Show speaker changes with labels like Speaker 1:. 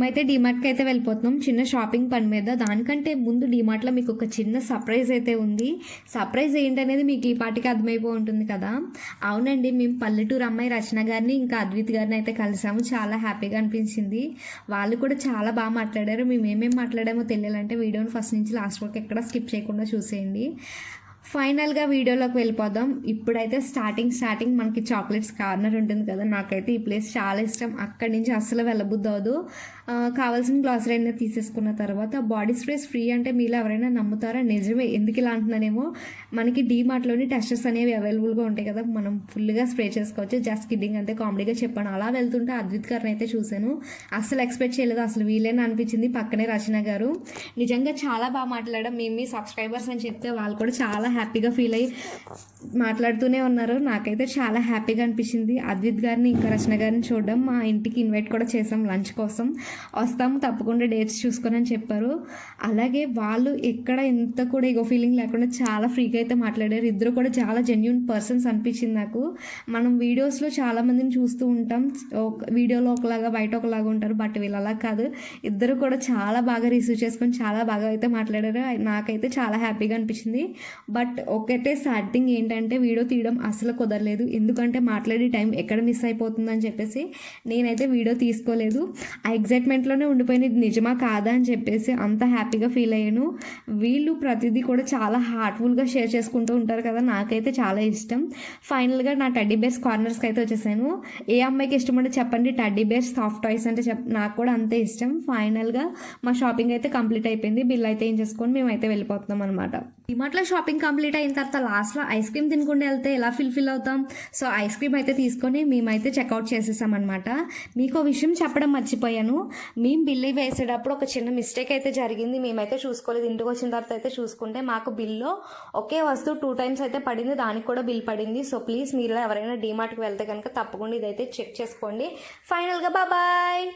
Speaker 1: మేమైతే డిమార్ట్కి అయితే వెళ్ళిపోతున్నాం. చిన్న షాపింగ్ పని మీద. దానికంటే ముందు డిమార్ట్లో మీకు ఒక చిన్న సర్ప్రైజ్ అయితే ఉంది. సర్ప్రైజ్ ఏంటనేది మీకు ఈ పాటికి అర్థమైపో ఉంటుంది కదా? అవునండి మేము పల్లెటూరు అమ్మాయి రచన గారిని ఇంకా అద్విత్ గారిని అయితే కలిసాము. చాలా హ్యాపీగా అనిపించింది. వాళ్ళు కూడా చాలా బాగా మాట్లాడారు. మేము ఏమేమి మాట్లాడామో తెలియాలంటే వీడియోని ఫస్ట్ నుంచి లాస్ట్ వరకు ఎక్కడ స్కిప్ చేయకుండా చూసేయండి. ఫైనల్గా వీడియోలోకి వెళ్ళిపోదాం. ఇప్పుడైతే స్టార్టింగ్ స్టార్టింగ్ మనకి చాక్లెట్స్ కార్నర్ ఉంటుంది కదా నాకైతే ఈ ప్లేస్ చాలా ఇష్టం. అక్కడి నుంచి అస్సలు వెళ్ళబుద్ధి అవ్వదు. కావాల్సిన గ్లాసరీ అయినా తీసేసుకున్న తర్వాత బాడీ స్ప్రేస్ ఫ్రీ అంటే మీలో ఎవరైనా నమ్ముతారా? నిజమే. ఎందుకు ఇలా అంటున్నానేమో మనకి డీమార్ట్లోని టెస్టర్స్ అనేవి అవైలబుల్గా ఉంటాయి కదా. మనం ఫుల్గా స్ప్రే చేసుకోవచ్చు. జస్ట్ కిడ్డింగ్ అంతే కామెడీగా చెప్పాను. అలా వెళ్తుంటే అద్విత్ గారిని అయితే చూశాను. అస్సలు ఎక్స్పెక్ట్ చేయలేదు. అసలు వీలేని అనిపించింది పక్కనే రచన గారు. నిజంగా చాలా బాగా మాట్లాడడం మేము మీ సబ్స్క్రైబర్స్ అని చెప్తే వాళ్ళు కూడా చాలా హ్యాపీగా ఫీల్ అయ్యి మాట్లాడుతూనే ఉన్నారు. నాకైతే చాలా హ్యాపీగా అనిపించింది. అద్విత్ గారిని ఇంకా రచన గారిని చూడడం మా ఇంటికి ఇన్వైట్ కూడా చేసాం లంచ్ కోసం. వస్తాము తప్పకుండా డేట్స్ చూసుకొని అని చెప్పారు. అలాగే వాళ్ళు ఎక్కడ ఎంత కూడా ఇగో ఫీలింగ్ లేకుండా చాలా ఫ్రీగా అయితే మాట్లాడారు. ఇద్దరు కూడా చాలా జెన్యున్ పర్సన్స్ అనిపించింది నాకు. మనం వీడియోస్లో చాలా మందిని చూస్తూ ఉంటాం. ఒక- వీడియోలో ఒకలాగా బయట ఒకలాగా ఉంటారు బట్ వీళ్ళు అలా కాదు. ఇద్దరు కూడా చాలా బాగా రిసీవ్ చేసుకొని చాలా బాగా అయితే మాట్లాడారు. నాకైతే చాలా హ్యాపీగా అనిపించింది. బట్ ఒకటే సాడ్ థింగ్ ఏంటంటే వీడియో తీయడం అసలు కుదరలేదు. ఎందుకంటే మాట్లాడే టైం ఎక్కడ మిస్ అయిపోతుందని చెప్పేసి నేనైతే వీడియో తీసుకోలేదు. ఆ ఎగ్జైట్మెంట్లోనే ఉండిపోయిన ఇది నిజమా కాదా అని చెప్పేసి అంత హ్యాపీగా ఫీల్ అయ్యాను. వీళ్ళు ప్రతిదీ కూడా చాలా హార్ట్ఫుల్గా షేర్ చేసుకుంటూ ఉంటారు కదా నాకైతే చాలా ఇష్టం. ఫైనల్గా నా టడ్డీ బేర్స్ కార్నర్స్కి అయితే వచ్చేసాను. ఏ అమ్మాయికి ఇష్టం అంటే చెప్పండి టడ్డీ బేర్స్ సాఫ్ట్ టాయ్స్ అంటే చెప్ నాకు కూడా అంతే ఇష్టం. ఫైనల్గా మా షాపింగ్ అయితే కంప్లీట్ అయిపోయింది. బిల్ అయితే ఏం చేసుకొని మేమైతే వెళ్ళిపోతున్నాం అనమాట డిమార్ట్లో షాపింగ్ కంప్లీట్ అయిన తర్వాత లాస్ట్లో ఐస్ క్రీమ్ తినకుండా వెళ్తే ఎలా ఫిల్ ఫిల్ అవుతాం? సో ఐస్ క్రీమ్ అయితే తీసుకొని మేమైతే చెక్అవుట్ చేసేసామన్నమాట మీకు విషయం చెప్పడం మర్చిపోయాను. మేము బిల్లు వేసేటప్పుడు ఒక చిన్న మిస్టేక్ అయితే జరిగింది. మేమైతే చూసుకోలేదు. ఇంటికి వచ్చిన తర్వాత అయితే చూసుకుంటే మాకు బిల్లో ఒకే వస్తువు టూ టైమ్స్ అయితే పడింది. దానికి కూడా బిల్ పడింది. సో ప్లీజ్ మీరు ఎవరైనా డీమార్ట్కి వెళ్తే కనుక తప్పకుండా ఇదైతే చెక్ చేసుకోండి. ఫైనల్గా బాయ్